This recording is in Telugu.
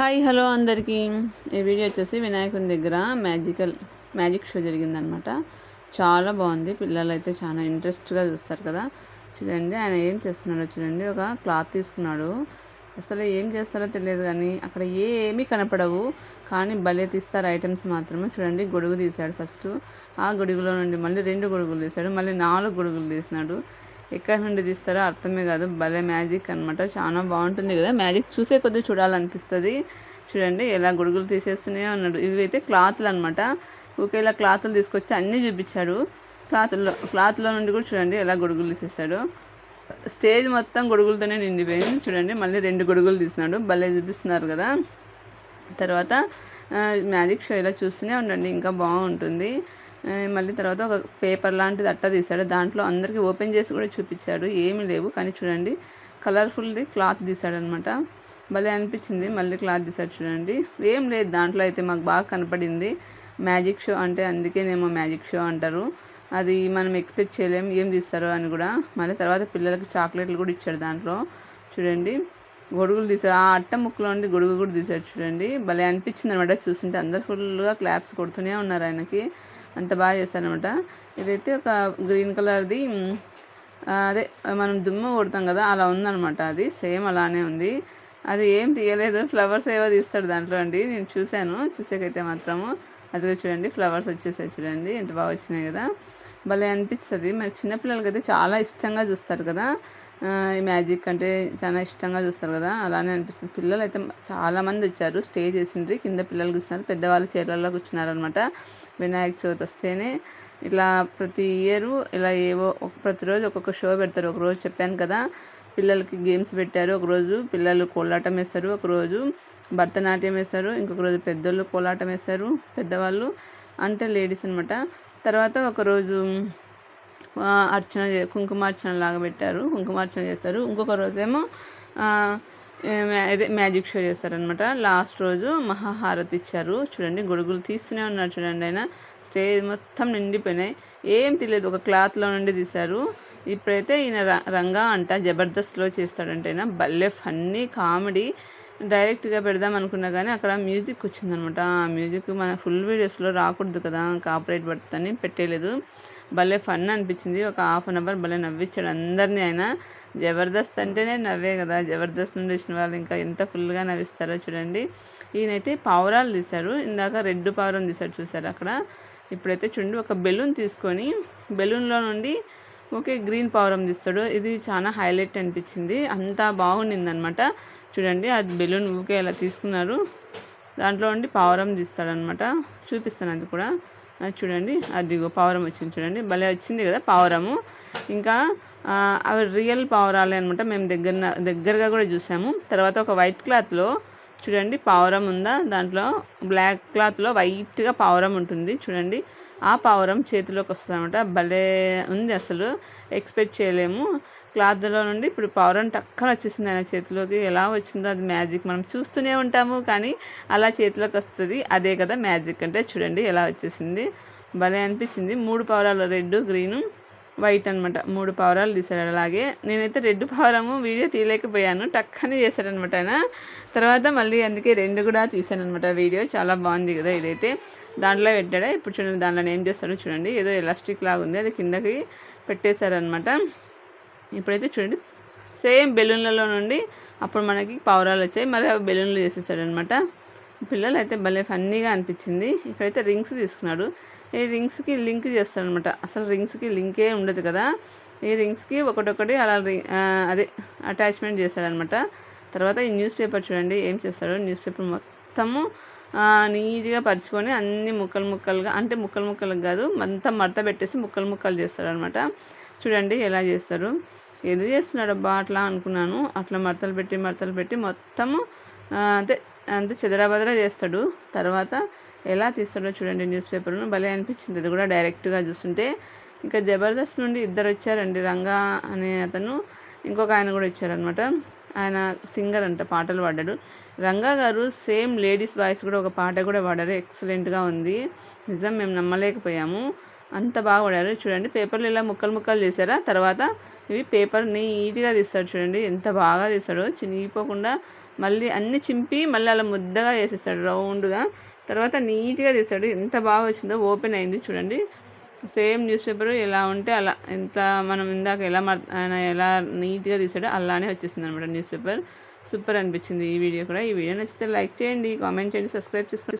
హాయ్ హలో అందరికీ. ఈ వీడియో వచ్చేసి వినాయకుని దగ్గర మ్యాజికల్ మ్యాజిక్ షో జరిగిందనమాట. చాలా బాగుంది. పిల్లలు అయితే చాలా ఇంట్రెస్ట్గా చూస్తారు కదా. చూడండి ఆయన ఏం చేస్తున్నాడో చూడండి. ఒక క్లాత్ తీసుకున్నాడు. అసలు ఏం చేస్తారో తెలియదు కానీ అక్కడ ఏమీ కనపడవు. కానీ భలే తీస్తారు ఐటమ్స్ మాత్రమే. చూడండి గొడుగు తీశాడు ఫస్ట్. ఆ గొడుగులో నుండి మళ్ళీ రెండు గొడుగులు తీశాడు. మళ్ళీ నాలుగు గొడుగులు తీసినాడు. ఎక్కడి నుండి తీస్తారో అర్థమే కాదు. భలే మ్యాజిక్ అనమాట చాలా బాగుంటుంది కదా. మ్యాజిక్ చూసే కొద్దీ చూడాలనిపిస్తుంది. చూడండి ఎలా గొడుగులు తీసేస్తూనే ఉన్నాడు ఇవి అయితే క్లాత్లు అనమాట ఒకేలా క్లాత్లు తీసుకొచ్చి అన్నీ చూపించాడు. క్లాత్లో క్లాత్లో నుండి కూడా చూడండి ఎలా గొడుగులు తీసేస్తాడు. స్టేజ్ మొత్తం గొడుగులతోనే నిండిపోయింది. చూడండి మళ్ళీ రెండు గొడుగులు తీసినాడు భలే చూపిస్తున్నారు కదా. తర్వాత మ్యాజిక్ షో ఇలా చూస్తూనే ఉండండి ఇంకా బాగుంటుంది. మళ్ళీ తర్వాత ఒక పేపర్ లాంటిది అట్ట తీశాడు. దాంట్లో అందరికీ ఓపెన్ చేసి కూడా చూపించాడు. ఏమీ లేవు కానీ చూడండి. కలర్ఫుల్ది క్లాత్ తీశాడనమాట. భలే అనిపించింది మళ్ళీ క్లాత్ తీశాడు చూడండి. ఏం లేదు దాంట్లో అయితే మాకు బాగా కనపడింది. మ్యాజిక్ షో అంటే అందుకేనేమో మ్యాజిక్ షో అంటారు. అది మనం ఎక్స్పెక్ట్ చేయలేం ఏం తీస్తారు అని కూడా. మళ్ళీ తర్వాత పిల్లలకి చాక్లెట్లు కూడా ఇచ్చాడు దాంట్లో. చూడండి. గొడుగులు తీసాడు ఆ అట్ట ముక్కలో ఉండి గొడుగు కూడా తీసాడు చూడండి. భలే అనిపించింది అనమాట చూస్తుంటే. అందరు ఫుల్గా క్లాప్స్ కొడుతూనే ఉన్నారు ఆయనకి. అంత బాగా చేస్తారనమాట. ఇదైతే ఒక గ్రీన్ కలర్ది అదే మనం దుమ్ము కొడతాం కదా అలా ఉందనమాట అది. సేమ్ అలానే ఉంది. అది ఏం తీయలేదు. ఫ్లవర్స్ ఏవో తీస్తాడు దాంట్లో అండి. నేను చూశాను. చూసేకైతే మాత్రము. అదిగో చూడండి ఫ్లవర్స్ వచ్చేసాయి చూడండి. ఎంత బాగా వచ్చినాయి కదా. భలే అనిపిస్తుంది. మరి చిన్నపిల్లలకి అయితే చాలా ఇష్టంగా చూస్తారు కదా. ఈ మ్యాజిక్ అంటే చాలా ఇష్టంగా చూస్తారు కదా. అలానే అనిపిస్తుంది. పిల్లలు అయితే చాలామంది వచ్చారు స్టే చేసిండ్రి కింద పిల్లలు కూర్చున్నారు పెద్దవాళ్ళు చీరలలో కూర్చున్నారు అనమాట వినాయక చవితి వస్తేనే ఇలా ప్రతి ఇయర్ ఇలా ఏవో ప్రతిరోజు ఒక్కొక్క షో పెడతారు. ఒకరోజు చెప్పాను కదా పిల్లలకి గేమ్స్ పెట్టారు. ఒకరోజు పిల్లలు కోలాటం వేస్తారు. ఒకరోజు భరతనాట్యం వేస్తారు. ఇంకొక రోజు పెద్దోళ్ళు కోలాటం వేస్తారు పెద్దవాళ్ళు అంటే లేడీస్ అనమాట తర్వాత ఒకరోజు అర్చన కుంకుమార్చన లాగా పెట్టారు. కుంకుమార్చన చేస్తారు. ఇంకొక రోజేమో అదే మ్యాజిక్ షో చేస్తారనమాట లాస్ట్ రోజు మహాహారతి ఇచ్చారు. చూడండి గొడుగులు తీస్తూనే ఉన్నారు చూడండి ఆయన. స్టేజ్ మొత్తం నిండిపోయినాయి. ఏం తెలియదు ఒక క్లాత్లో నుండి తీశారు. ఇప్పుడైతే ఈయన రంగా అంట జబర్దస్త్లో చేస్తాడంటే ఆయన భలే ఫన్నీ కామెడీ. డైరెక్ట్గా పెడదాం అనుకున్నా కానీ అక్కడ మ్యూజిక్ వచ్చిందనమాట ఆ మ్యూజిక్ మన ఫుల్ వీడియోస్లో రాకూడదు కదా కాపరేట్ పడుతుందని పెట్టేయలేదు భలే ఫన్ అనిపించింది. ఒక హాఫ్ అన్ అవర్ భలే నవ్వించాడు అందరినీ ఆయన. జబర్దస్త్ అంటేనే నవ్వే కదా. జబర్దస్త్ నుండి వచ్చిన వాళ్ళు ఇంకా ఎంత ఫుల్గా నవ్విస్తారో చూడండి. ఈయనైతే పావురాలు తీశారు. ఇందాక రెడ్ పావురం తీశారు చూసారు అక్కడ? ఇప్పుడైతే చూడండి ఒక బెలూన్ తీసుకొని బెలూన్లో నుండి ఓకే గ్రీన్ పావురం తీస్తాడు. ఇది చాలా హైలైట్ అనిపించింది. అంతా బాగుండింది అనమాట చూడండి అది బెలూన్ ఊకే ఇలా తీసుకున్నారు. దాంట్లో ఉండి పావురం తీస్తాడనమాట చూపిస్తాను అది కూడా. చూడండి అది పావురం వచ్చింది చూడండి. భలే వచ్చింది కదా పావురము. ఇంకా అవి రియల్ పావురాలే అనమాట మేము దగ్గర దగ్గరగా కూడా చూసాము. తర్వాత ఒక వైట్ క్లాత్లో చూడండి పావురం ఉందా? దాంట్లో బ్లాక్ క్లాత్లో వైట్గా పావురం ఉంటుంది. చూడండి ఆ పావురం చేతిలోకి వస్తుంది అనమాట భలే ఉంది అసలు. ఎక్స్పెక్ట్ చేయలేము. క్లాత్లో నుండి ఇప్పుడు పావురం టక్కన వచ్చేసింది ఆయన చేతిలోకి. ఎలా వచ్చిందో అది మ్యాజిక్ మనం చూస్తూనే ఉంటాము కానీ అలా చేతిలోకి వస్తుంది. అదే కదా మ్యాజిక్ అంటే చూడండి ఎలా వచ్చేసింది. భలే అనిపించింది. మూడు పావురాలు రెడ్ గ్రీను వైట్ అనమాట మూడు పావురాలు తీశాడు అలాగే. నేనైతే రెడ్ పావురము వీడియో తీయలేకపోయాను. టక్కని చేశాడనమాట ఆయన. తర్వాత మళ్ళీ అందుకే రెండు కూడా తీసాను అనమాట వీడియో. చాలా బాగుంది కదా ఇదైతే. దాంట్లో పెట్టాడా? ఇప్పుడు చూడండి దాంట్లో ఏం చేస్తాడో చూడండి. ఏదో ఎలాస్టిక్ లాగా ఉంది. అది కిందకి పెట్టేశారనమాట ఇప్పుడైతే చూడండి. సేమ్ బెలూన్లలో నుండి అప్పుడు మనకి పావురాలు వచ్చాయి. మరి అవి బెలూన్లు చేసేసాడనమాట పిల్లలు అయితే భలే ఫన్నీగా అనిపించింది. ఇక్కడైతే రింగ్స్ తీసుకున్నాడు. ఈ రింగ్స్కి లింక్ చేస్తాడనమాట అసలు రింగ్స్కి లింకే ఉండదు కదా. ఈ రింగ్స్కి ఒకటొకటి అలా అదే అటాచ్మెంట్ చేస్తాడనమాట తర్వాత ఈ న్యూస్ పేపర్ చూడండి ఏం చేస్తాడు న్యూస్ పేపర్ మొత్తము నీట్గా పరుచుకొని అన్ని ముక్కలు ముక్కలుగా అంటే ముక్కలు ముక్కలకు కాదు అంతా మడత పెట్టేసి ముక్కలు ముక్కలు చేస్తాడనమాట చూడండి ఎలా చేస్తారు ఏదో చేస్తున్నాడు అబ్బా అట్లా అనుకున్నాను. అట్లా మడతలు పెట్టి మడతలు పెట్టి మొత్తము అంతే అంతే చెదరాబదరా చేస్తాడు. తర్వాత ఎలా తీస్తాడో చూడండి న్యూస్ పేపర్ను భలే అనిపించింది. అది కూడా డైరెక్ట్గా చూస్తుంటే ఇంకా జబర్దస్త్ నుండి ఇద్దరు వచ్చారండి. రంగా అనే అతను ఇంకొక ఆయన కూడా వచ్చారనమాట ఆయన సింగర్ అంట పాటలు పాడాడు. రంగా గారు సేమ్ లేడీస్ వాయిస్ కూడా ఒక పాట కూడా పాడారు. ఎక్సలెంట్గా ఉంది. నిజం మేము నమ్మలేకపోయాము. అంత బాగా పడారు. చూడండి పేపర్లు ఇలా ముక్కలు ముక్కలు చేశారా? తర్వాత ఇవి పేపర్ నీట్గా తీస్తాడు చూడండి ఎంత బాగా తీస్తాడో. చినిగిపోకుండా మళ్ళీ అన్ని చింపి మళ్ళీ అలా ముద్దగా చేసేస్తాడు రౌండ్గా. తర్వాత నీట్గా తీస్తాడు. ఎంత బాగా వచ్చిందో ఓపెన్ అయింది చూడండి. సేమ్ న్యూస్ పేపర్ ఎలా ఉంటే అలా ఎంత మనం ఇందాక ఎలా ఆయన ఎలా నీట్గా తీసాడో అలానే వచ్చేసింది అనమాట న్యూస్ పేపర్. సూపర్ అనిపించింది ఈ వీడియో కూడా. ఈ వీడియో నచ్చితే లైక్ చేయండి కామెంట్ చేయండి సబ్స్క్రైబ్ చేసుకోండి.